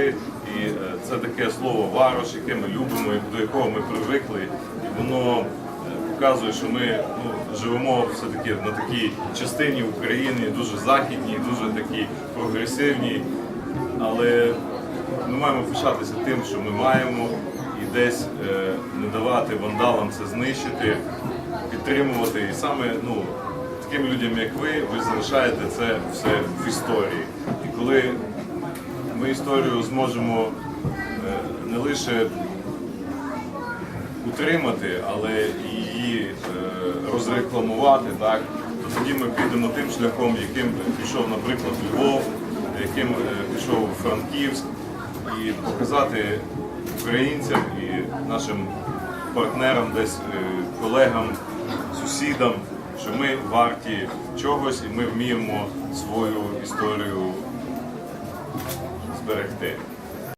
І е, це таке слово варош, яке ми любимо, до якого ми привикли. І воно е, показує, що ми ну, живемо все-таки на такій частині України, дуже західній, дуже такій прогресивній. Але ми маємо пишатися тим, що ми маємо, і десь е, не давати вандалам це знищити, підтримувати. І саме ну, таким людям, як ви, ви залишаєте це все в історії. І коли ми історію зможемо е, не лише утримати, але і її е, розрекламувати, так, то тоді ми підемо тим шляхом, яким пішов, наприклад, Львов, яким е, пішов Франківськ, і показати українцям і нашим партнерам, десь колегам, сусідам, що ми варті чогось і ми вміємо свою історію ブレて。